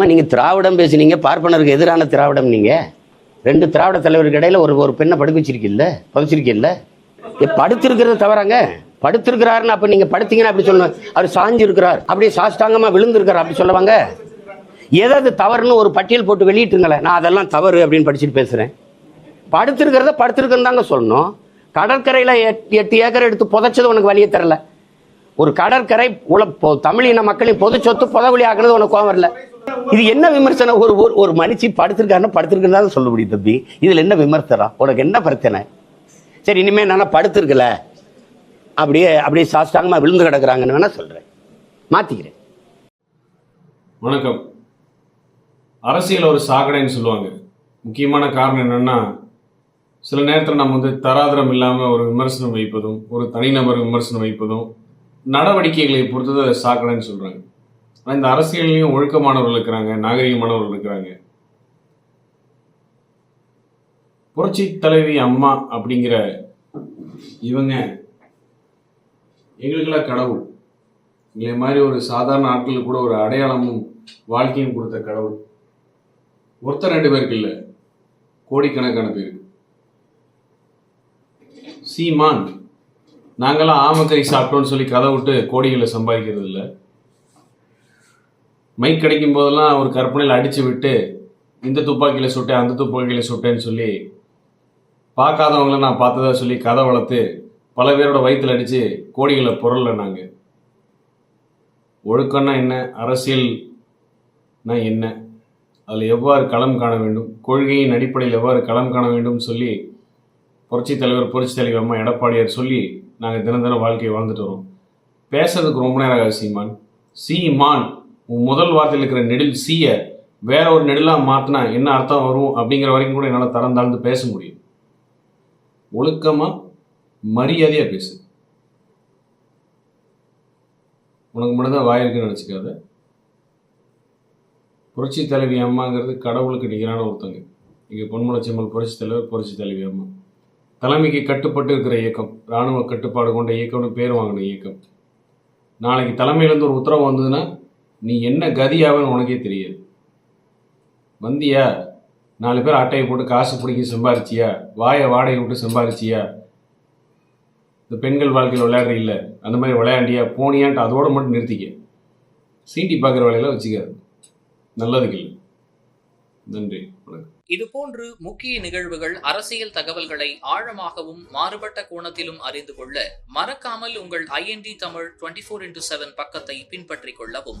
அம்மா நீங்க திராவிடம் பேசுனீங்க பார்ப்பனருக்கு எதிரான திராவிடம் நீங்க. ரெண்டு திராவிட தலைவருக்கு இடையில ஒரு ஒரு பெண்ணை படுக்க வச்சிருக்கீல்ல புதைச்சிருக்கீல்ல ஏ, படுத்திருக்கிறது தவறாங்க. படுத்திருக்கிறாருன்னு அப்ப நீங்க படுத்தீங்கன்னா அப்படி சொல்லணும் அவர் சாஞ்சு இருக்கிறார் அப்படியே சாஷ்டாங்கமா விழுந்திருக்கிறார் அப்படி சொல்லுவாங்க. ஏதாவது தவறுன்னு ஒரு பட்டியல் போட்டு வெளியிட்டுருங்களேன். நான் அதெல்லாம் தவறு அப்படின்னு படிச்சுட்டு பேசுறேன். படுத்திருக்கிறத படுத்திருக்கிறதாங்க சொல்லணும். கடற்கரையில் எட்- எட்டு ஏக்கர் எடுத்து புதைச்சது உனக்கு வழியே தரல. ஒரு கடற்கரை உல பொ- தமிழின மக்களின் பொது சொத்து புதவழி ஆக்குனது உனக்கு கோவம் வரல. இது என்ன விமர்சனம்? ஒரு ஒரு ஒரு மனுஷி படுத்திருக்காருன்னா படுத்திருக்கிறதா சொல்ல முடியும் தம்பி. இதில் என்ன விமர்சனம்? உனக்கு என்ன பிரச்சனை? சரி இனிமேல் நல்லா படுத்திருக்கல. அப்படியே அப்படியே சாஸ்டாங்கமாக விழுந்து கிடக்குறாங்கன்னு வேணால் சொல்கிறேன் மாற்றிக்கிறேன் வணக்கம். அரசியல் ஒரு சாக்கடைன்னு சொல்லுவாங்க. முக்கியமான காரணம் என்னென்னா சில நேரத்தில் நம்ம வந்து தராதரம் இல்லாமல் ஒரு விமர்சனம் வைப்பதும் ஒரு தனிநபர் விமர்சனம் வைப்பதும் நடவடிக்கைகளை பொறுத்தது அது சாக்கடைன்னு சொல்கிறாங்க ஆனால் இந்த அரசியல்லையும் ஒழுக்கமானவர்கள் இருக்கிறாங்க நாகரிகமானவர்கள் இருக்கிறாங்க. புரட்சி தலைவி அம்மா அப்படிங்கிற இவங்க எங்களுக்கெல்லாம் கடவுள். எங்களை மாதிரி ஒரு சாதாரண ஆட்களுக்கு கூட ஒரு அடையாளமும் வாழ்க்கையும் கொடுத்த கடவுள். ஒருத்தர் ரெண்டு பேருக்கு இல்லை. கோடிக்கணக்கான பேருக்கு சீமான். நாங்கெல்லாம் ஆமக்கறி சாப்பிட்டோம்னு சொல்லி கதை விட்டு கோடிகளை சம்பாதிக்கிறது இல்லை. மைக் கிடைக்கும் போதெல்லாம் ஒரு கற்பனையில் அடித்து விட்டு இந்த துப்பாக்கியில் சுட்டேன் அந்த துப்பாக்கியில் சுட்டேன்னு சொல்லி பார்க்காதவங்கள நான் பார்த்ததா சொல்லி கதை வளர்த்து பல பேரோட வயிற்றில் அடித்து கோடிகளை பொருளை நாங்கள் ஒழுக்கம்னா என்ன? அரசியல்னா என்ன? அதில் எவ்வாறு களம் காண வேண்டும்? கொள்கையின் அடிப்படையில் எவ்வாறு களம் காண வேண்டும் சொல்லி புரட்சி தலைவர் புரட்சி தலைவர் அம்மா எடப்பாடியார் சொல்லி நாங்கள் தினம் தினம் வாழ்க்கையை வாழ்ந்துட்டு வரோம். பேசுறதுக்கு ரொம்ப நேரம் ஆகுது சீமான். சீமான் முதல் வார்த்தையில் இருக்கிற நெடில் சீய வேற ஒரு நெடிலாக மாற்றினா என்ன அர்த்தம் வரும் அப்படிங்கிற வரைக்கும் கூட என்னால் தரம் தாழ்ந்து பேச முடியும். ஒழுக்கமாக மரியாதையாக பேசு. உனக்கு மட்டும்தான் வாய் இருக்குன்னு நினச்சிக்காத. புரட்சி தலைவி அம்மாங்கிறது கடவுளுக்கு நிகரான ஒருத்தங்க. இங்கே பொன்முளச்சிம்மல் புரட்சி தலைவர் புரட்சி தலைவி அம்மா. தலைமைக்கு கட்டுப்பட்டு இருக்கிற இயக்கம் இராணுவ கட்டுப்பாடு கொண்ட இயக்கம்னு பேர் வாங்கின இயக்கம். நாளைக்கு தலைமையிலேருந்து ஒரு உத்தரவு வந்ததுன்னா நீ என்ன கதியாவன்னு உனக்கே தெரியாது. வந்தியா? நாலு பேர் அட்டையை போட்டு காசு பிடிக்கி சம்பாரிச்சியா? வாயை வாடகை விட்டு சம்பாரிச்சியா? இந்த பெண்கள் வாழ்க்கையில் விளையாடுற இல்லை. அந்த மாதிரி விளையாண்டியா? போனியான்ட்டு அதோட மட்டும் நிறுத்திக்க. சீண்டி பார்க்குற வேலையெல்லாம் வச்சுக்காது. நல்லதுக்கு இல்லை. நன்றி. வணக்கம். இதுபோன்று முக்கிய நிகழ்வுகள் அரசியல் தகவல்களை ஆழமாகவும் மாறுபட்ட கோணத்திலும் அறிந்து கொள்ள மறக்காமல் உங்கள் IND Tamil twenty four into seven பக்கத்தை பின்பற்றிக் கொள்ளவும்